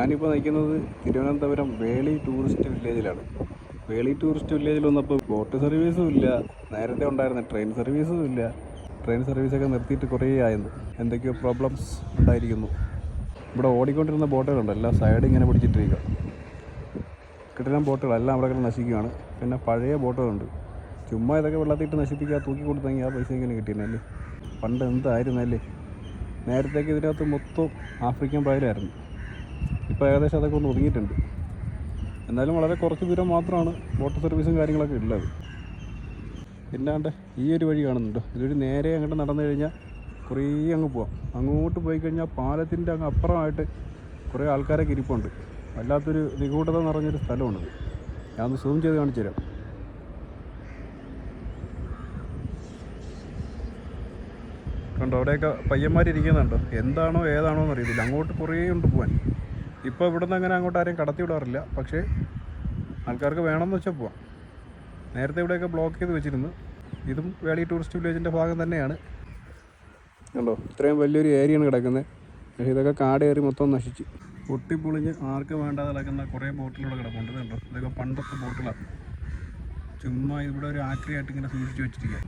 ഞാനിപ്പോൾ നിൽക്കുന്നത് തിരുവനന്തപുരം വേളി ടൂറിസ്റ്റ് വില്ലേജിലാണ്. വേളി ടൂറിസ്റ്റ് വില്ലേജിൽ വന്നപ്പോൾ ബോട്ട് സർവീസും ഇല്ല നേരത്തെ ഉണ്ടായിരുന്ന ട്രെയിൻ സർവീസും ഇല്ല. ട്രെയിൻ സർവീസൊക്കെ നിർത്തിയിട്ട് കുറേ ആയെന്ന്. എന്തൊക്കെയോ പ്രോബ്ലംസ് ഉണ്ടായിരിക്കുന്നു. ഇവിടെ ഓടിക്കൊണ്ടിരുന്ന ബോട്ടുകളുണ്ട് എല്ലാം സൈഡ് ഇങ്ങനെ പിടിച്ചിട്ടിരിക്കുക കിട്ടുന്ന ബോട്ടുകളെല്ലാം അവിടെ കിടന്ന് നശിക്കുകയാണ് പിന്നെ പഴയ ബോട്ടുകളുണ്ട്. ചുമ്മാ ഇതൊക്കെ വെള്ളത്തിയിട്ട് നശിപ്പിക്കുക തൂക്കി കൊടുത്തെങ്കിൽ ആ പൈസ ഇങ്ങനെ കിട്ടിയിരുന്നല്ലേ പണ്ട് എന്തായിരുന്നല്ലേ? നേരത്തേക്ക് ഇതിനകത്ത് മൊത്തം ആഫ്രിക്കൻ പയലായിരുന്നു. ഇപ്പോൾ ഏകദേശം അതൊക്കെ ഒന്ന് ഒതുങ്ങിയിട്ടുണ്ട്. എന്നാലും വളരെ കുറച്ച് ദൂരം മാത്രമാണ് ബോട്ട് സർവീസും കാര്യങ്ങളൊക്കെ ഉള്ളത്. പിന്നാണ്ട് ഈ ഒരു വഴി കാണുന്നുണ്ട്? ഇതൊരു നേരെ അങ്ങോട്ട് നടന്നു കഴിഞ്ഞാൽ കുറേ അങ്ങ് പോവാം. അങ്ങോട്ട് പോയി കഴിഞ്ഞാൽ പാലത്തിന്റെ അങ്ങ് അപ്പുറമായിട്ട് കുറേ ആൾക്കാരൊക്കെ ഇരിപ്പുണ്ട്. വല്ലാത്തൊരു നിഗൂഢത നിറഞ്ഞൊരു സ്ഥലമാണിത്. ഞാനൊന്ന് സൂം ചെയ്ത് കാണിച്ചു തരാം. കണ്ടോ അവിടെയൊക്കെ പയ്യന്മാരിരിക്കുന്നുണ്ടോ? എന്താണോ ഏതാണോ എന്നറിയത്തില്ല അങ്ങോട്ട് കുറേ ഉണ്ട് പോകാൻ ഇപ്പോൾ ഇവിടെ നിന്ന് അങ്ങനെ അങ്ങോട്ട് ആരെയും കടത്തി വിടാറില്ല. പക്ഷേ ആൾക്കാർക്ക് വേണമെന്ന് വെച്ചാൽ പോവാം. നേരത്തെ ഇവിടെയൊക്കെ ബ്ലോക്ക് ചെയ്ത് വെച്ചിരുന്നു. ഇതും വേളി ടൂറിസ്റ്റ് വില്ലേജിന്റെ ഭാഗം തന്നെയാണ്. കണ്ടോ? ഇത്രയും വലിയൊരു ഏരിയയാണ് കിടക്കുന്നത് പക്ഷേ ഇതൊക്കെ കാട് കയറി മൊത്തം നശിച്ച്. പൊട്ടിപ്പൊളിഞ്ഞ് ആർക്ക് വേണ്ടാതെ കിടക്കുന്ന കുറേ ബോട്ടിലൂടെ കിടപ്പുണ്ട് കണ്ടോ? ഇതൊക്കെ പണ്ടത്തെ ബോട്ടിലാണ് ചുമ്മാ ഇവിടെ ഒരു ആക്രിയായിട്ട് ഇങ്ങനെ സൂക്ഷിച്ച് വെച്ചിരിക്കുക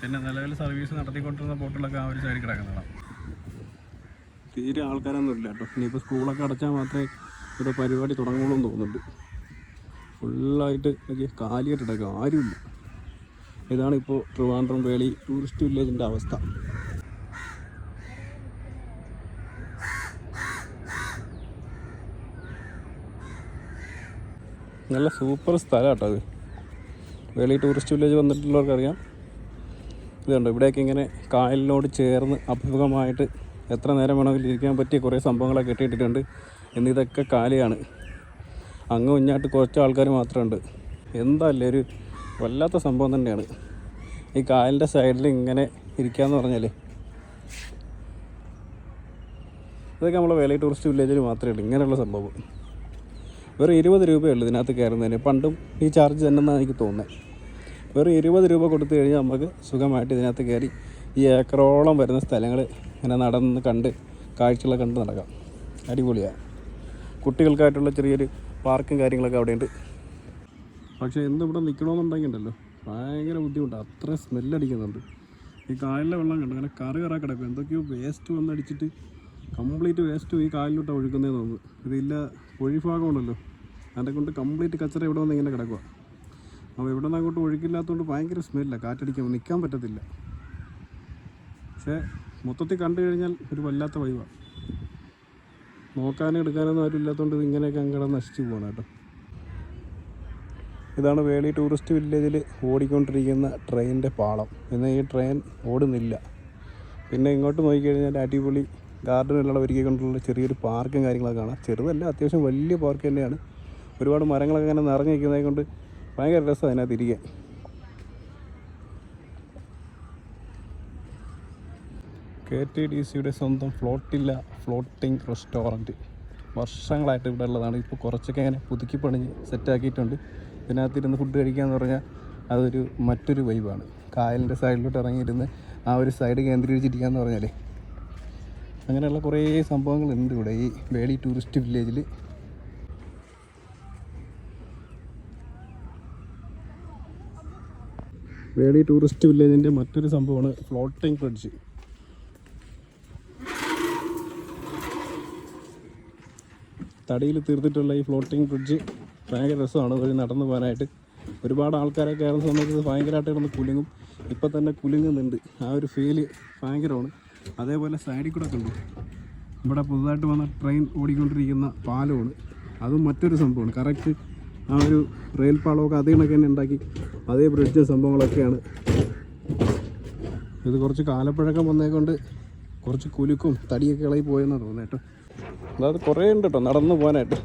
പിന്നെ നിലവിൽ സർവീസ് നടത്തിക്കൊണ്ടിരുന്ന ബോട്ടുകളൊക്കെ ആ ഒരു സൈഡിൽ കിടക്കുന്നതാണ് തീരെ ആൾക്കാരൊന്നും ഇല്ല കേട്ടോ. ഇനിയിപ്പോൾ സ്കൂളൊക്കെ അടച്ചാൽ മാത്രമേ ഇവിടെ പരിപാടി തുടങ്ങുള്ളൂ എന്ന് തോന്നുന്നുണ്ട്. ഫുള്ളായിട്ട് കാലിയായിട്ട് കിടക്കുക ആരുമില്ല. ഇതാണ് ഇപ്പോൾ ട്രിവാൻഡ്രം വേളി ടൂറിസ്റ്റ് വില്ലേജിന്റെ അവസ്ഥ. നല്ല സൂപ്പർ സ്ഥലം കേട്ടോ അത്. വേളി ടൂറിസ്റ്റ് വില്ലേജ് വന്നിട്ടുള്ളവർക്കറിയാം. ഇത് കണ്ടോ ഇവിടെയൊക്കെ ഇങ്ങനെ കായലിനോട് ചേർന്ന് അഭിമുഖമായിട്ട് എത്ര നേരം വേണമെങ്കിലും ഇരിക്കാൻ പറ്റിയ കുറേ സംഭവങ്ങളൊക്കെ കെട്ടിയിട്ടിട്ടുണ്ട്. എന്നിതൊക്കെ കാലിയാണ്. അങ്ങ് മുന്നായിട്ട് കുറച്ച് ആൾക്കാർ മാത്രമുണ്ട്. എന്താല്ലേ ഒരു വല്ലാത്ത സംഭവം തന്നെയാണ്. ഈ കായലിന്റെ സൈഡിൽ ഇങ്ങനെ ഇരിക്കാന്ന് പറഞ്ഞാൽ ഇതൊക്കെ നമ്മളെ വേലൈ ടൂറിസ്റ്റ് വില്ലേജിൽ മാത്രമേ ഉള്ളൂ. ഇങ്ങനെയുള്ള സംഭവം. വെറും ഇരുപത് രൂപയുള്ളൂ ഇതിനകത്ത് കയറുന്നതിന്. പണ്ടും ഈ ചാർജ് തന്നെ എന്നാണ് എനിക്ക് തോന്നുന്നത്. വെറും ഇരുപത് രൂപ കൊടുത്തു കഴിഞ്ഞാൽ നമുക്ക് സുഖമായിട്ട് ഇതിനകത്ത് കയറി ഈ ഏക്കറോളം വരുന്ന സ്ഥലങ്ങൾ ഇങ്ങനെ നടന്ന് കണ്ട് കാഴ്ചകളെ കണ്ട് നടക്കാം. അടിപൊളിയാണ് കുട്ടികൾക്കായിട്ടുള്ള ചെറിയൊരു പാർക്കും കാര്യങ്ങളൊക്കെ അവിടെയുണ്ട്. പക്ഷേ എന്ത് ഇവിടെ നിൽക്കണമെന്നുണ്ടെങ്കിൽ ഉണ്ടല്ലോ ഭയങ്കര ബുദ്ധിമുട്ടാണ് അത്ര സ്മെല്ലടിക്കുന്നുണ്ട്. ഈ കായലിലെ വെള്ളം കണ്ടു? അങ്ങനെ കറി കറ കിടക്കും. എന്തൊക്കെയോ വേസ്റ്റ് വന്നടിച്ചിട്ട് കംപ്ലീറ്റ് വേസ്റ്റും ഈ കായലിലോട്ട് ഒഴുക്കുന്നതെന്ന് തോന്നുന്നു. ഇതില്ല ഒഴിഭാഗം അതിനെ കൊണ്ട് കംപ്ലീറ്റ് കച്ചറ ഇവിടെ വന്ന് ഇങ്ങനെ കിടക്കുക അപ്പോൾ ഇവിടെ നിന്ന് അങ്ങോട്ട് ഒഴുക്കില്ലാത്തതുകൊണ്ട് ഭയങ്കര സ്മെല്ലാണ് കാറ്റടിക്കുമ്പോൾ നിൽക്കാൻ പറ്റത്തില്ല. പക്ഷേ മൊത്തത്തിൽ കണ്ടു കഴിഞ്ഞാൽ ഒരു വല്ലാത്ത വൈവാണ് നോക്കാനും എടുക്കാനൊന്നും ആരും ഇല്ലാത്തതുകൊണ്ട് ഇത് ഇങ്ങനെയൊക്കെ അങ്ങടെ നശിച്ചു പോകണം കേട്ടോ. ഇതാണ് വേളി ടൂറിസ്റ്റ് വില്ലേജിൽ ഓടിക്കൊണ്ടിരിക്കുന്ന ട്രെയിനിന്റെ പാളം. എന്നാൽ ഈ ട്രെയിൻ ഓടുന്നില്ല. പിന്നെ ഇങ്ങോട്ട് നോക്കിക്കഴിഞ്ഞാൽ അടിപൊളി ഗാർഡനെല്ലാം ഒരുക്കിക്കൊണ്ടുള്ള ചെറിയൊരു പാർക്കും കാര്യങ്ങളൊക്കെ കാണാം. ചെറുതല്ല അത്യാവശ്യം വലിയ പാർക്ക് തന്നെയാണ്. ഒരുപാട് മരങ്ങളൊക്കെ ഇങ്ങനെ നിറഞ്ഞു കൊണ്ട് ഭയങ്കര രസം അതിനകത്ത് ഇരിക്കാൻ. കെ ടി ഡി സിയുടെ സ്വന്തം ഫ്ലോട്ടില്ല ഫ്ലോട്ടിംഗ് റെസ്റ്റോറന്റ്. വർഷങ്ങളായിട്ട് ഇവിടെ ഉള്ളതാണ്. ഇപ്പോൾ കുറച്ചൊക്കെ അങ്ങനെ പുതുക്കി പണിഞ്ഞ് സെറ്റാക്കിയിട്ടുണ്ട്. ഇതിനകത്തിരുന്ന് ഫുഡ് കഴിക്കാമെന്ന് പറഞ്ഞാൽ അതൊരു മറ്റൊരു വൈബാണ് കായലിന്റെ സൈഡിലോട്ട് ഇറങ്ങിയിരുന്ന് ആ ഒരു സൈഡ് കേന്ദ്രീകരിച്ചിരിക്കുകയെന്ന് പറഞ്ഞാലേ. അങ്ങനെയുള്ള കുറേ സംഭവങ്ങളുണ്ട് ഇവിടെ. ഈ വേളി ടൂറിസ്റ്റ് വില്ലേജിൽ വേളി ടൂറിസ്റ്റ് വില്ലേജിന്റെ മറ്റൊരു സംഭവമാണ് ഫ്ലോട്ടിംഗ് ബ്രിഡ്ജ് തടിയിൽ തീർത്തിട്ടുള്ള ഈ ഫ്ലോട്ടിംഗ് ബ്രിഡ്ജ് ഭയങ്കര രസമാണ്. വഴി നടന്നു പോകാനായിട്ട്. ഒരുപാട് ആൾക്കാരെ കയറുന്ന സമയത്ത് ഭയങ്കരമായിട്ട് കിടന്ന് കുലുങ്ങും. ഇപ്പം തന്നെ കുലുങ്ങുന്നുണ്ട്. ആ ഒരു ഫീൽ ഭയങ്കരമാണ്. അതേപോലെ സൈഡിൽ കൂടെ കണ്ടു? ഇവിടെ പുതുതായിട്ട് വന്ന ട്രെയിൻ ഓടിക്കൊണ്ടിരിക്കുന്ന പാലമാണ്. അതും മറ്റൊരു സംഭവമാണ്. കറക്റ്റ് ആ ഒരു റെയിൽ പാളമൊക്കെ അതേ കണക്ക് തന്നെ ഉണ്ടാക്കി അതേ ബ്രിഡ്ജ് സംഭവങ്ങളൊക്കെയാണ്. ഇത് കുറച്ച് കാലപ്പഴക്കം വന്നേക്കൊണ്ട് കുറച്ച് കുലുക്കും തടിയൊക്കെ ഇളകി പോയെന്ന് തോന്നുന്നത് കേട്ടോ. അതായത് കുറേ ഉണ്ട് കേട്ടോ നടന്നു പോകാനായിട്ട്.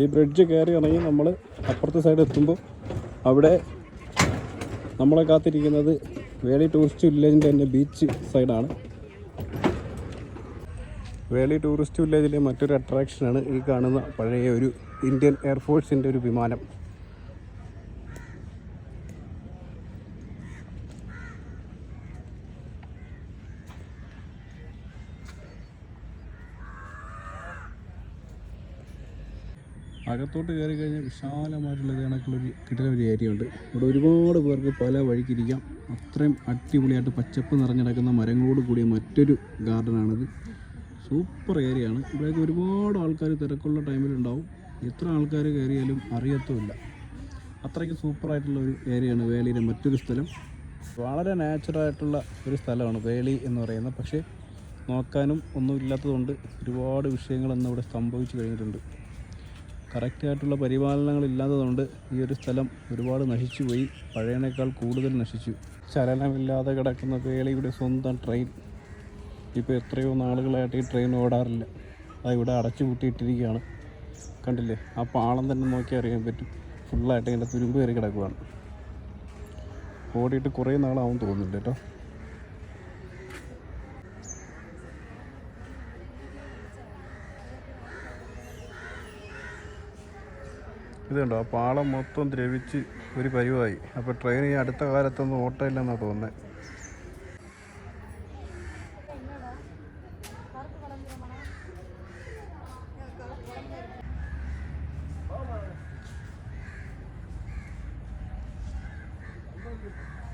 ഈ ബ്രിഡ്ജ് കയറി ഇറങ്ങി നമ്മൾ അപ്പുറത്തെ സൈഡ് എത്തുമ്പോൾ അവിടെ നമ്മളെ കാത്തിരിക്കുന്നത് വേളി ടൂറിസ്റ്റ് വില്ലേജിന്റെ തന്നെ ബീച്ച് സൈഡാണ് വേളി ടൂറിസ്റ്റ് വില്ലേജിലെ മറ്റൊരു അട്രാക്ഷനാണ് ഈ കാണുന്ന പഴയ ഒരു ഇന്ത്യൻ എയർഫോഴ്സിന്റെ ഒരു വിമാനം. അകത്തോട്ട് കയറി കഴിഞ്ഞാൽ വിശാലമായിട്ടുള്ള കണക്കുള്ളൊരു കിട്ടുന്ന ഒരു ഏരിയ ഉണ്ട്. ഇവിടെ ഒരുപാട് പേർക്ക് പല വഴിക്കിരിക്കാം. അത്രയും അടിപൊളിയായിട്ട് പച്ചപ്പ് നിറഞ്ഞിടക്കുന്ന മരങ്ങളോട് കൂടിയ മറ്റൊരു ഗാർഡനാണിത് സൂപ്പർ ഏരിയ ആണ്. ഇവിടെയൊക്കെ ഒരുപാട് ആൾക്കാർ തിരക്കുള്ള ടൈമിലുണ്ടാവും എത്ര ആൾക്കാർ കയറിയാലും അറിയത്തുമില്ല. അത്രയ്ക്ക് സൂപ്പറായിട്ടുള്ള ഒരു ഏരിയയാണ് വേളിയിലെ മറ്റൊരു സ്ഥലം. വളരെ നാച്ചുറായിട്ടുള്ള ഒരു സ്ഥലമാണ് വേളി എന്ന് പറയുന്നത്. പക്ഷേ നോക്കാനും ഒന്നുമില്ലാത്തതുകൊണ്ട് ഒരുപാട് വിഷയങ്ങൾ ഇവിടെ സംഭവിച്ചു കഴിഞ്ഞിട്ടുണ്ട്. കറക്റ്റായിട്ടുള്ള പരിപാലനങ്ങൾ ഇല്ലാത്തതുകൊണ്ട് ഈ ഒരു സ്ഥലം ഒരുപാട് നശിച്ചു പോയി. പഴയതിനേക്കാൾ കൂടുതൽ നശിച്ചു. ചലനമില്ലാതെ കിടക്കുന്ന വേളിയുടെ സ്വന്തം ട്രെയിൻ ഇപ്പോൾ എത്രയോ നാളുകളായിട്ട് ഈ ട്രെയിൻ ഓടാറില്ല. അത് ഇവിടെ അടച്ചു പൂട്ടിയിട്ടിരിക്കുകയാണ് കണ്ടില്ലേ? ആ പാളം തന്നെ നോക്കി അറിയാൻ പറ്റും. ഫുള്ളായിട്ട് ഇങ്ങനെ തുരുമ്പ് കയറി കിടക്കുവാണ്. ഓടിയിട്ട് കുറേ നാളാവും തോന്നുന്നുണ്ട് കേട്ടോ. ഇതുണ്ടോ ആ പാളം മൊത്തം ദ്രവിച്ച് ഒരു പരിവായി. അപ്പോൾ ട്രെയിൻ ഈ അടുത്ത കാലത്തൊന്നും ഓട്ടമില്ലെന്നാണ് തോന്നുന്നത് Thank you.